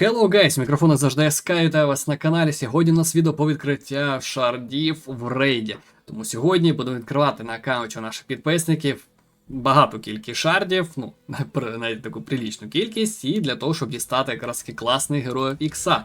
Hello guys, мікрофон завжди Sky, вітаю вас на каналі. Сьогодні у нас відео по відкриття шардів в рейді. Тому сьогодні будемо відкривати на аккаунті наших підписників багату кількість шардів, ну, навіть таку прилічну кількість, і для того, щоб дістати якраз таки герой Ікса.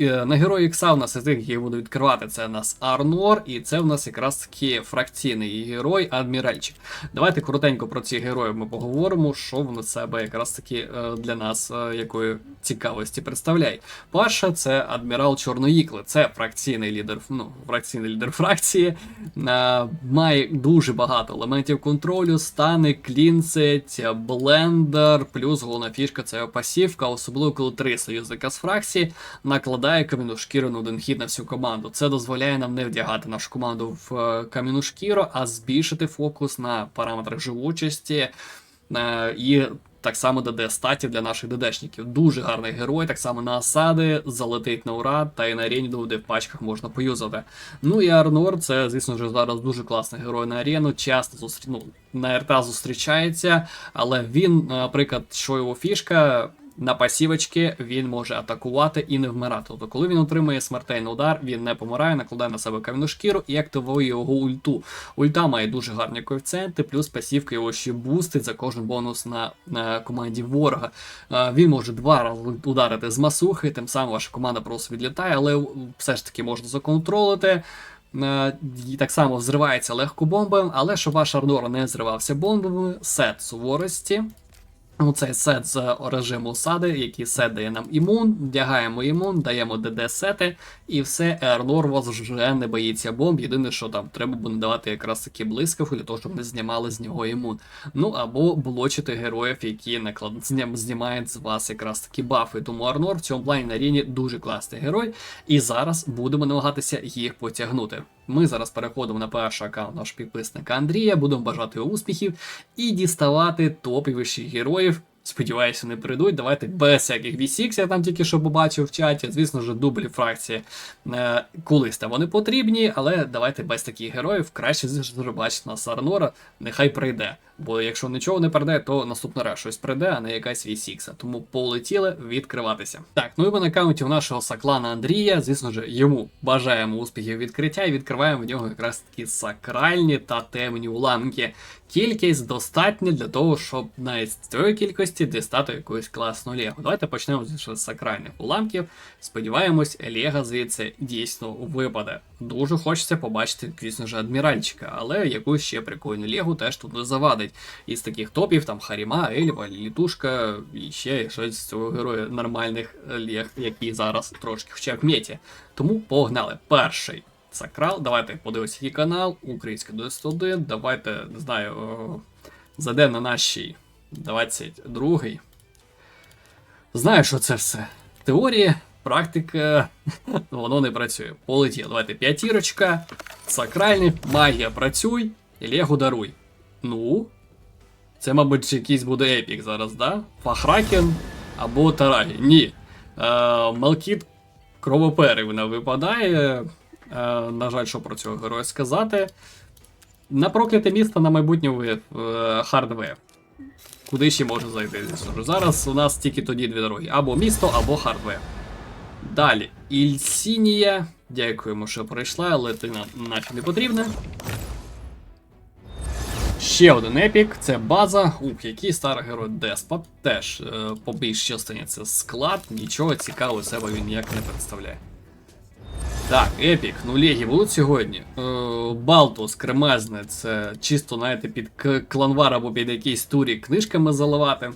Е, На герої Ікса у нас із тих, які я буду відкривати, це у нас Арнор, і це у нас якраз таки фракційний герой Адміральчик. Давайте коротенько про цих героїв ми поговоримо, що вони себе якраз таки е, для нас е, якої цікавості представляє. Перше, це адмірал Чорноїкли. Це фракційний лідер, ну, фракційний лідер фракції. Має дуже багато елементів контролю, стани, клінцить, блендер, плюс головна фішка це пасівка, особливо коли три союзника з фракції накладає кам'яну шкіру на один хід на всю команду. Це дозволяє нам не вдягати нашу команду в е, кам'яну шкіру, а збільшити фокус на параметрах живучості. Е, І так само ДД статів для наших ДДшників. Дуже гарний герой, так само на осади, залетить на ура, та і на арені де в пачках можна поюзати. Ну і Арнор, це, звісно ж, зараз дуже класний герой на арену. Часто зустрі... ну, на РТ зустрічається, але він, наприклад, що його фішка. На пасівочки він може атакувати і не вмирати. Тобто, коли він отримує смертельний удар, він не помирає, накладає на себе кам'яну шкіру і активує його ульту. Ульта має дуже гарні коефіцієнти, плюс пасівка його ще бустить за кожен бонус на, на команді ворога. Е, Він може два рази ударити з масухи, тим самим ваша команда просто відлітає, але все ж таки можна законтролити. Е, І так само взривається легко бомбами, але щоб ваш Арнор не зривався бомбами, сет суворості. Ну, цей сет з режиму сади, який сет дає нам імун, вдягаємо імун, даємо ДД-сети, і все, Ернор вас вже не боїться бомб. Єдине, що там треба буде давати якраз таки блискавку для того, щоб не знімали з нього імун. Ну або блочити героїв, які наклад... знімають з вас якраз такі бафи. Тому Арнор в цьому плані на рівні дуже класний герой. І зараз будемо намагатися їх потягнути. Ми зараз переходимо на перший аккаунт нашого підписника Андрія, будемо бажати успіхів і діставати топовіших героїв. Сподіваюся, не прийдуть. Давайте без всяких V6, я там тільки що побачив в чаті. Звісно ж, дублі фракції е, там вони потрібні, але давайте без таких героїв краще зробачити нас Арнора, нехай прийде. Бо якщо нічого не прийде, то наступний раз щось прийде, а не якась V6. Тому полетіли відкриватися. Так, ну і ми на аккаунті у нашого саклана Андрія. Звісно ж, йому бажаємо успіхів відкриття і відкриваємо в нього якраз такі сакральні та темні уламки. Кількість достатня для того, щоб навіть з цієї кількості дістати якусь класну лего. Давайте почнемо з сакральних уламків. Сподіваємось, лего звідси дійсно випаде. Дуже хочеться побачити, звісно ж, адміральчика, але якусь ще прикольну легу теж тут не завадить. Із таких топів там Харіма, Ельва, Літушка і ще щось з цього героя нормальних лег, які зараз трошки в меті. Тому погнали. Перший Сакрал. Давайте подивимося який канал, Українська 91. Давайте, не знаю, зайдемо на нашій 22-й. Знаю, що це все. Теорія, практика, воно не працює. Полетіло. Давайте п'ятірочка, сакральний, магія працюй, і Лего даруй. Ну. Це, мабуть, якийсь буде епік зараз, да? Фахракен або Тарагі. Ні. Е, Малкіт кровоперий вона випадає. Е, на жаль, що про цього героя сказати. На прокляте місто на майбутнє ви е, хардвер. Куди ще може зайти? Зараз у нас тільки тоді дві дороги: або місто, або хардвер. Далі. Ільсінія. Дякуємо, що прийшла, але ти нафіг не потрібна. Ще один епік, це база. Ух, який старий герой Деспот. Теж е, по більшій частині це склад, нічого цікавого себе він ніяк не представляє. Так, епік, ну легі будуть сьогодні. Е, Балтус, кремезне, це чисто, знаєте, під кланвар або під якийсь турі книжками заливати.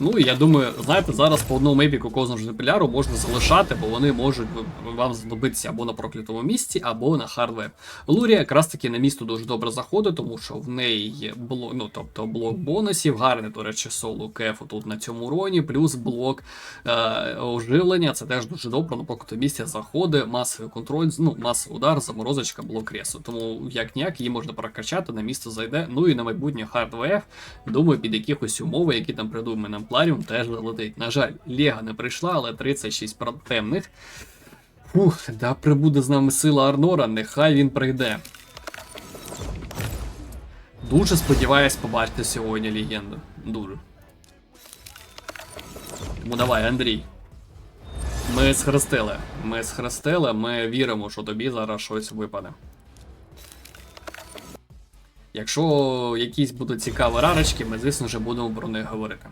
Ну я думаю, знаєте, зараз по одному епіку кожного жепіляру можна залишати, бо вони можуть вам знадобитися або на проклятому місці, або на хардвер. Лурія якраз таки на місто дуже добре заходить, тому що в неї є блок, ну тобто блок бонусів, гарний, до речі, соло кефу тут на цьому роні, плюс блок е, оживлення. Це теж дуже добре. На проклятому місці заходить, масовий контроль, ну, масовий удар, заморозочка, блок ресу. Тому як ніяк її можна прокачати, на місто зайде. Ну і на майбутнє хардвер. Думаю, під якихось умови, які там придумає нам Пларіум, теж залетить. На жаль, Лега не прийшла, але 36 про- темних. Фух, да прибуде з нами сила Арнора, нехай він прийде. Дуже сподіваюсь побачити сьогодні легенду. Дуже. Тому давай, Андрій. Ми схрестили. Ми схрестили, ми віримо, що тобі зараз щось випаде. Якщо якісь будуть цікаві рарочки, ми, звісно ж, будемо про них говорити.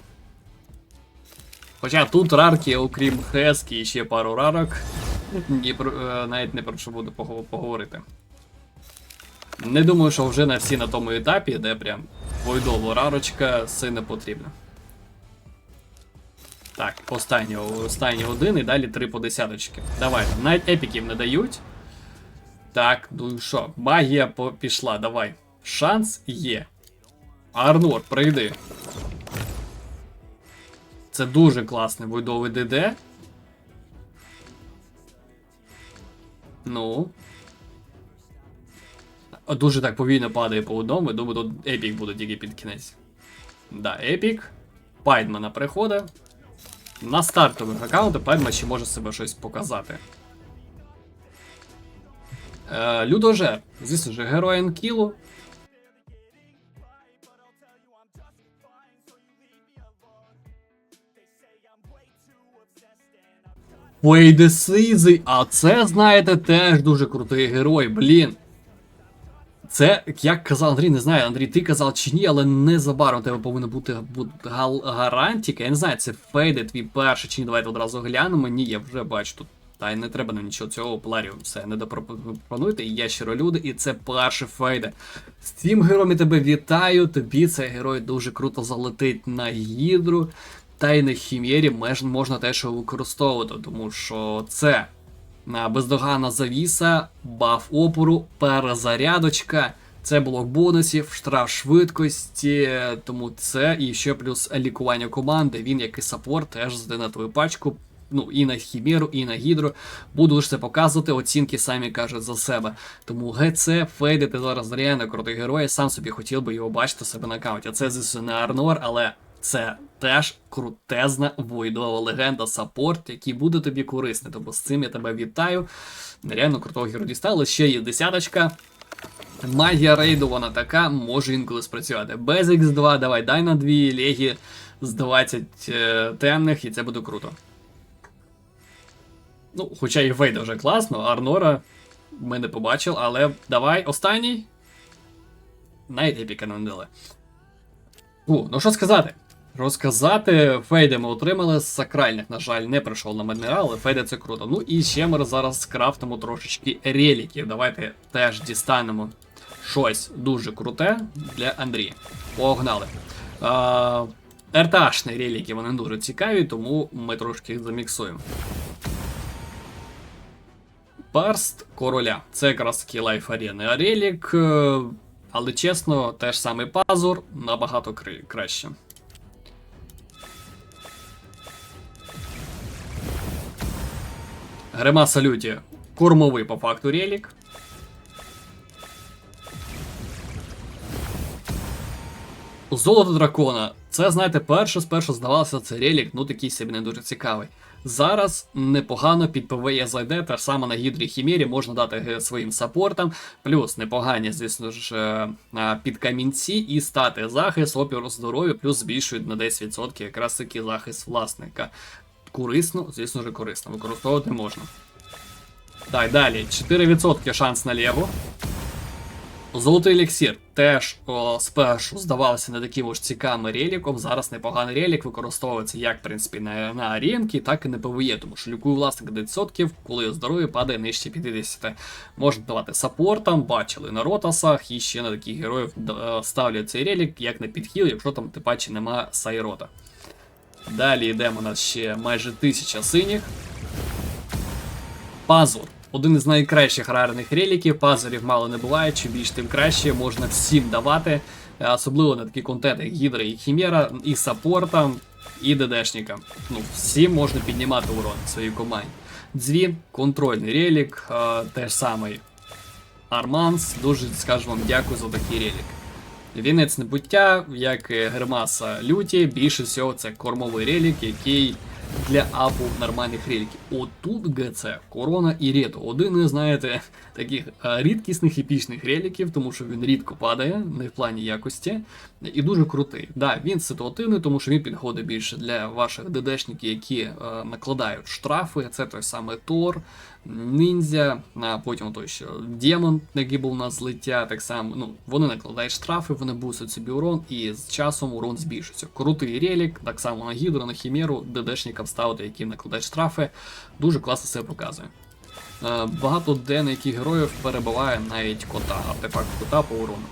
Хоча тут рарки, окрім Хески і ще пару рарок, ні е, навіть не про що буду поговорити. Не думаю, що вже на всі на тому етапі, де прям войдово рарочка сильно потрібна. Так, останній, останній один і далі три по десяточки. Давай, навіть епіків не дають. Так, ну що, магія пішла, давай. Шанс є. Арнор, прийди. Це дуже класний войдовий ДД. Ну. Дуже так повільно падає по одному, думаю, тут епік буде тільки під кінець. Да, епік. Пайдмана приходить. На стартових аккаунтах Пайдман ще може себе щось показати. Е, Людожер. Звісно ж, герой Енкілу. Вейдесизи, а це, знаєте, теж дуже крутий герой, блін. Це, як казав Андрій, не знаю, Андрій, ти казав чи ні, але незабаром тебе повинна бути, гарантіка. Я не знаю, це фейди твій перший чи ні, давайте одразу глянемо. Ні, я вже бачу тут. Та й не треба нам нічого цього пларів. Все, не допропонуйте. Я щиро люди, і це перший фейди. З цим героєм я тебе вітаю. Тобі цей герой дуже круто залетить на гідру. Та й на хімєрі можна теж використовувати, тому що це бездоганна завіса, баф опору, перезарядочка. Це блок бонусів, штраф швидкості, тому це і ще плюс лікування команди. Він, як і саппорт, теж зде на твою пачку. Ну, і на Хімеру, і на Гідру. Буду лише це показувати, оцінки самі кажуть за себе. Тому ГЦ, Фейди, ти зараз реально крутий герой. Я сам собі хотів би його бачити себе на аккаунті. Це, звісно, не Арнор, але це теж крутезна войдова легенда саппорт, який буде тобі корисний. Тому з цим я тебе вітаю. Реально крутого героя дістали. Ще є десяточка. Магія рейду, вона така, може інколи спрацювати. Без X2, давай, дай на дві легі з 20 е, темних, і це буде круто. Ну, хоча і Вейда вже класно, Арнора ми не побачили, але давай, останній. Навіть епіка не дали. Ну що сказати? Розказати, Фейди ми отримали з сакральних, на жаль, не прийшов на Медмірал, але Фейди це круто. Ну і ще ми зараз скрафтимо трошечки реліків. Давайте теж дістанемо щось дуже круте для Андрія. Погнали. А, РТАшні реліки, вони дуже цікаві, тому ми трошки їх заміксуємо. Перст короля. Це якраз таки лайф арени релік, е, але чесно, теж самий пазур набагато краще. Гримаса люті. Кормовий по факту релік. Золото дракона. Це, знаєте, перше спершу здавалося, це релік, ну такий собі не дуже цікавий. Зараз непогано під ПВЕ зайде, те ж саме на Гідрі Хімері можна дати своїм саппортам, плюс непогані, звісно ж, е, під камінці і стати захист, опір здоров'я, плюс збільшують на 10% якраз таки захист власника. Корисно, звісно ж, корисно, використовувати можна. Так, далі, 4% шанс на Лего. Золотий еліксір теж о, спершу здавався не таким уж цікавим реліком. Зараз непоганий релік використовується як в принципі на, на аренки, так і на ПВЕ, тому що лікує власника 10%, коли здоров'я падає нижче 50%. Можна давати саппортам, бачили на ротасах, і ще на таких героїв е, ставлять цей релік як на підхіл, якщо там тим паче нема сайрота. Далі йдемо у нас ще майже 1000 синіх. Пазур. Один із найкращих рарних реліків, пазурів мало не буває, чим більш тим краще, можна всім давати, е, особливо на такі контенти, як Гідра і Хімера, і саппортам, і ДДшникам. Ну, всім можна піднімати урон своїй команді. Дзвін, контрольний релік, е, теж самий Арманс. Дуже скажу вам дякую за такий релік. Вінець небуття, як і Гермаса Люті, більше всього це кормовий релік, який для апу нормальних реліків. Отут ГЦ, корона і рето. Один із, знаєте, таких рідкісних епічних реліків, тому що він рідко падає, не в плані якості, і дуже крутий. Да, він ситуативний, тому що він підходить більше для ваших ДДшників, які накладають штрафи. Це той самий Тор, ніндзя, а потім той що демон, який був на злиття, так само. Ну, вони накладають штрафи, вони бусять собі урон, і з часом урон збільшується. Крутий релік, так само на гідру, на хімеру, ДДшникам ставити, які накладають штрафи. Дуже класно себе показує. Е, Багато де на яких героїв перебуває навіть кота, артефакт кота по урону.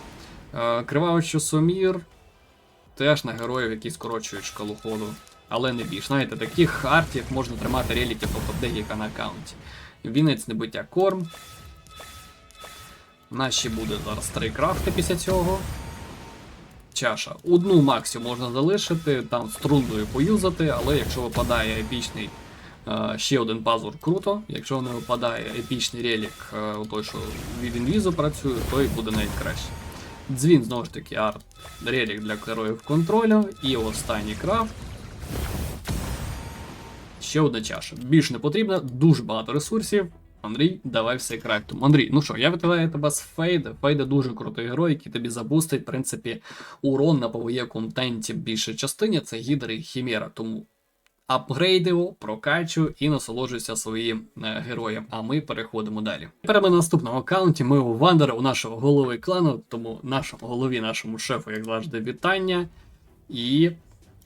Е, Кривавичу Сомір теж на героїв, які скорочують шкалу ходу. Але не більш. Знаєте, таких хартів можна тримати реліків, тобто декілька на аккаунті. Вінець небиття корм. У нас ще буде зараз три крафти після цього. Чаша. Одну максимум можна залишити, там з трундою поюзати, але якщо випадає епічний ще один пазур круто. Якщо не випадає епічний релік, е, той, що від інвізу працює, то і буде навіть краще. Дзвін знову ж таки арт релік для героїв контролю. І останній крафт. Ще одна чаша. Більш не потрібно, дуже багато ресурсів. Андрій, давай все крафтом. Андрій, ну що, я вітаю тебе з Фейда. Фейда дуже крутий герой, який тобі забустить, в принципі, урон на PvE контенті в більшій частині це гідри і хімера. Тому апгрейди його, прокачуй і насолоджуйся своїм е, героєм. А ми переходимо далі. Тепер ми на наступному аккаунті. Ми у Вандера, у нашого голови клану, тому нашому голові, нашому шефу, як завжди, вітання. І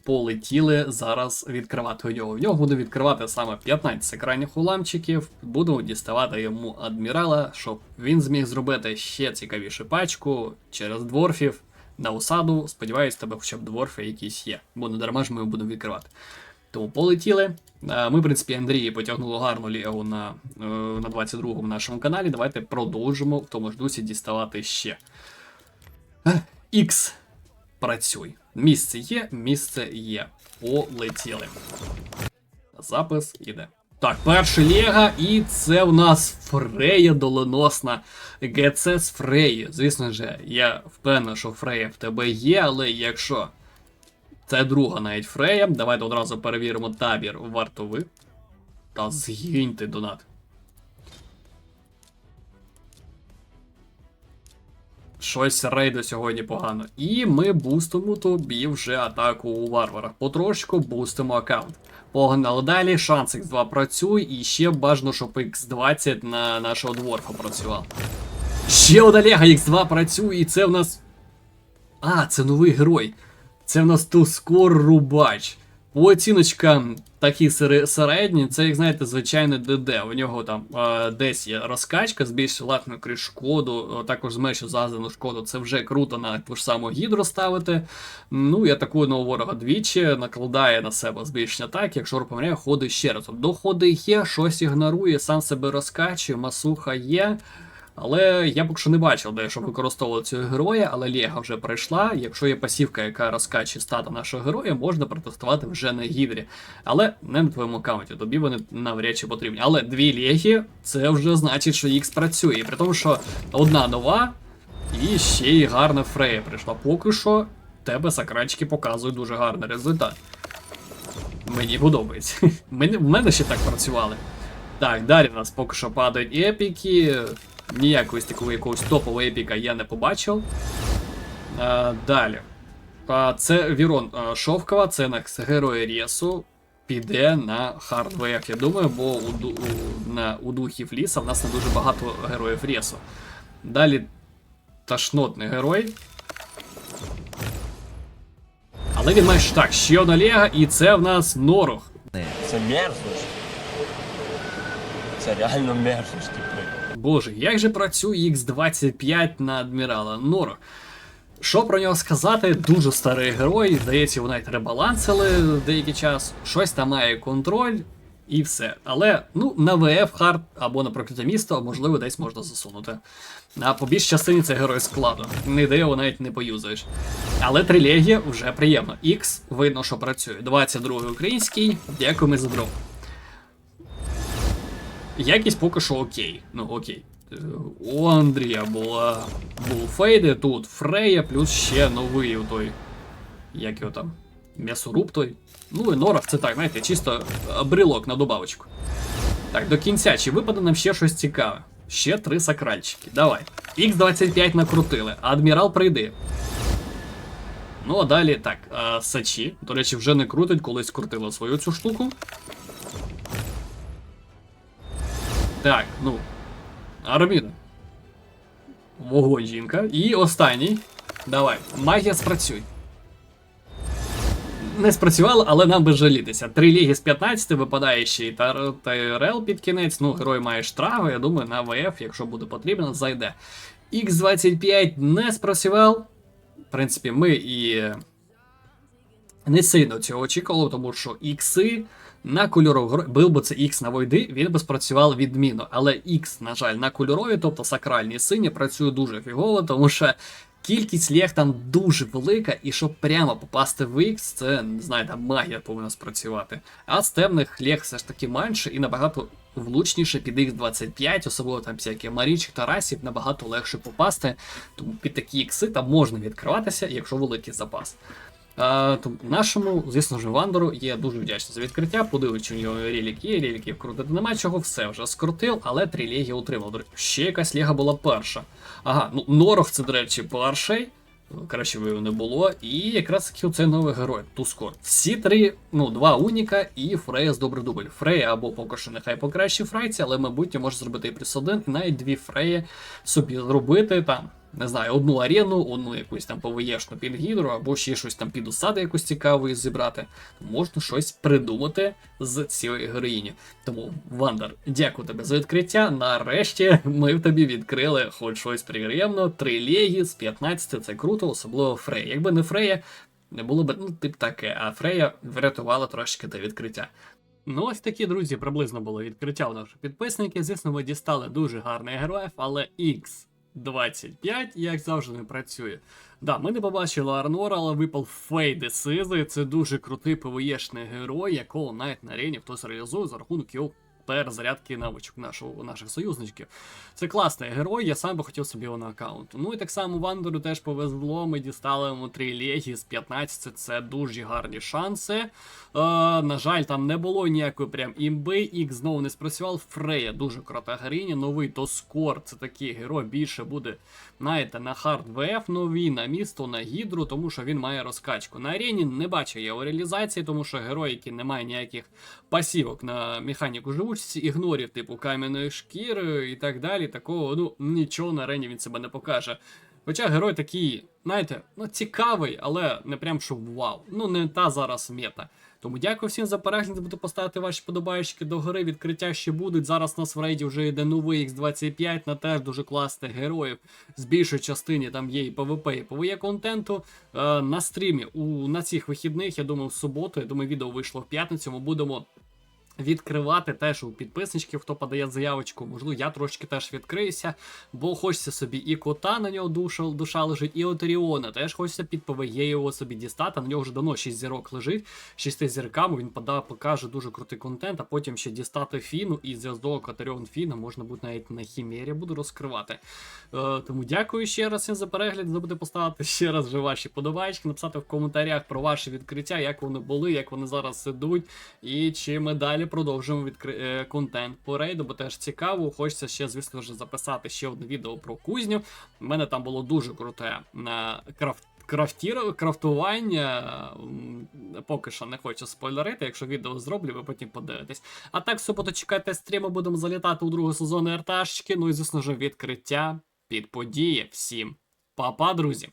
полетіли зараз відкривати його. В нього буде відкривати саме 15 екранних уламчиків. Будемо діставати йому адмірала, щоб він зміг зробити ще цікавішу пачку через дворфів на осаду. Сподіваюсь, тебе хоча б дворфи якісь є, бо не дарма ж ми його будемо відкривати. Тому полетіли. Е, Ми, в принципі, Андрії потягнули гарну лігу на, е, на 22-му нашому каналі. Давайте продовжимо в тому ж дусі діставати ще. Х. Працюй. Місце є, місце є. Полетіли. Запис іде. Так, перша ліга, і це в нас Фрея доленосна. ГЦ з Фреї. Звісно ж, я впевнений, що Фрея в тебе є, але якщо це друга навіть Фрея, давайте одразу перевіримо табір вартових. Та згиньте донат. Щось рейду сьогодні погано. І ми бустимо тобі вже атаку у варварах. Потрошку бустимо аккаунт. Погнали далі, шанс X2 працює, і ще бажано, щоб X20 на нашого дворфа працював. Ще одна Лего X2 працює, і це в нас. А, це новий герой. Це в нас Тускор Рубач. Оціночкам такі середні, це, як знаєте, звичайне ДД. У нього там е, десь є розкачка, збільшує латну крізь шкоду, також зменшує зазнану шкоду. Це вже круто на ту ж саму гідру ставити. Ну і атакує нового ворога двічі, накладає на себе збільшення атаки, якщо помиляє, ходить ще раз. Тобто Доходи є, щось ігнорує, сам себе розкачує, масуха є. Але я поки що не бачив, де щоб використовували цього героя, але Лєга вже пройшла. Якщо є пасівка, яка розкачує стата нашого героя, можна протестувати вже на гідрі. Але не на твоєму аккаунті, тобі вони навряд чи потрібні. Але дві легі це вже значить, що X працює. І при тому, що одна нова, і ще й гарна Фрея прийшла. Поки що тебе сакранчики показують дуже гарний результат. Мені подобається. В мене ще так працювали. Так, далі у нас поки що падають епіки. Ніякої такого якогось топового епіка я не побачив. А, далі. А, це Вірон а, Шовкова, це на герої Рєсу. Піде на хардвеях, я думаю, бо у, у, на, у духів ліса в нас не дуже багато героїв Рєсу. Далі ташнотний герой. Але він має ж- так, ще одна лега, і це в нас Норох. Це мерзость. Це реально мерзость. Боже, як же працює X25 на адмірала Норох? Що про нього сказати? Дуже старий герой, здається, його навіть ребалансили деякий час. Щось там має контроль і все. Але ну, на ВФ хард або на прокляте місто, можливо, десь можна засунути. А по більш частині це герой складу. Ніде його навіть не поюзаєш. Але трилегія вже приємно. X видно, що працює. 22-й український. Дякуємо за дров. Якість поки що окей. Ну окей. Е, У Андрія була був Фейде, тут Фрея, плюс ще новий той. Як його там? М'ясоруб той. Ну і норах це так, знаєте, чисто е, брелок на добавочку. Так, до кінця, чи випаде нам ще щось цікаве? Ще три сакральчики. Давай. Х25 накрутили, адмірал прийде. Ну, а далі так, а, сачі. До речі, вже не крутить, колись крутило свою цю штуку. Так, ну. Арміда. Вогонь жінка. І останній. Давай. Магія спрацюй. Не спрацювало, але нам би жалітися. Три ліги з 15 випадає ще і ТРЛ під кінець. Ну, герой має штрафи, я думаю, на ВФ, якщо буде потрібно, зайде. Х25 не спрацював. В принципі, ми і не сильно цього очікували, тому що ікси на кольорові герої, був би це X на войди, він би спрацював відмінно. Але X, на жаль, на кольорові, тобто сакральні сині, працює дуже фігово, тому що кількість лєг там дуже велика, і щоб прямо попасти в X, це, не знаю, там магія повинна спрацювати. А з темних лєг все ж таки менше і набагато влучніше під X25, особливо там всякі Марічок та Расів, набагато легше попасти. Тому під такі ікси там можна відкриватися, якщо великий запас. Нашому, звісно ж, Вандеру є дуже вдячний за відкриття. Подивись, у нього релік є, реліків крутити нема чого, все вже скрутив, але три легі отримав. Ще якась ліга була перша. Ага, ну Норох це, до речі, перший. Краще би його не було. І якраз таки це новий герой, Тускор. Всі три, ну, два Уніка і Фрея з добрий дубль. Фрея або поки що нехай покращі фрайці, але майбутнє може зробити і плюс один, і навіть дві Фреї собі зробити там. Не знаю, одну арену, одну якусь там ПВЄшну під гідру, або ще щось там під усади якусь цікаву зібрати. Можна щось придумати з цієї героїні. Тому, Вандер, дякую тобі за відкриття. Нарешті ми в тобі відкрили хоч щось приємно. Три легі з 15 це круто, особливо Фрея. Якби не Фрея, не було б ну, тип таке, а Фрея врятувала трошки те відкриття. Ну, ось такі, друзі, приблизно було відкриття у наших підписників. Звісно, ми дістали дуже гарних героїв, але X 25, як завжди, не працює. Да, ми не побачили Арнора, але випав Фейди Сизи. Це дуже крутий ПВЄшний герой, якого навіть на арені хтось реалізує за рахунок його перезарядки навичок нашого, наших союзничків. Це класний герой, я сам би хотів собі його на аккаунт. Ну і так само Вандеру теж повезло. Ми дістали йому 3 легі з 15. Це дуже гарні шанси. Е, на жаль, там не було ніякої прям імби. Ікс знову не спрацював. Фрея дуже крута героїня. Новий Тоскор. Це такий герой більше буде, знаєте, на хард ВФ нові, на місто, на гідру, тому що він має розкачку. На арені не бачу я його реалізації, тому що герой, який не має ніяких пасівок на механіку живучості, ігнорів, типу кам'яної шкіри і так далі. Такого ну нічого на арені він себе не покаже. Хоча герой такий, знаєте, ну цікавий, але не прям щоб вау. Ну не та зараз мета. Тому дякую всім за перегляд. Забудьте поставити ваші подобаєчки до гори. Відкриття ще будуть. Зараз у нас в рейді вже йде новий X25 на теж дуже класних героїв. З більшої частини там є і ПВП, і ПВЕ контенту. Е, на стрімі у на цих вихідних, я думаю, в суботу. Я думаю, відео вийшло в п'ятницю. Ми будемо відкривати теж у підписничків, хто подає заявочку. Можливо, я трошки теж відкриюся, бо хочеться собі і кота на нього душа, душа лежить, і Отеріона. Теж хочеться під його собі дістати. На нього вже давно 6 зірок лежить. 6 зірками він подав, покаже дуже крутий контент, а потім ще дістати Фіну і зв'язок Отеріон Фіна можна буде навіть на Хімері буду розкривати. Е, тому дякую ще раз всім за перегляд. Забудьте поставити ще раз вже ваші подобайки, написати в коментарях про ваші відкриття, як вони були, як вони зараз ідуть, і чи ми далі продовжуємо відкри... е, контент по рейду, бо теж цікаво. Хочеться ще, звісно ж, записати ще одне відео про кузню. У мене там було дуже круте на крафт. Крафтіро, крафтування поки що не хочу спойлерити. Якщо відео зроблю, ви потім подивитесь. А так, суботу чекайте стріму, будемо залітати у другу сезону РТАшки. Ну і звісно ж, відкриття під події. Всім па-па, друзі!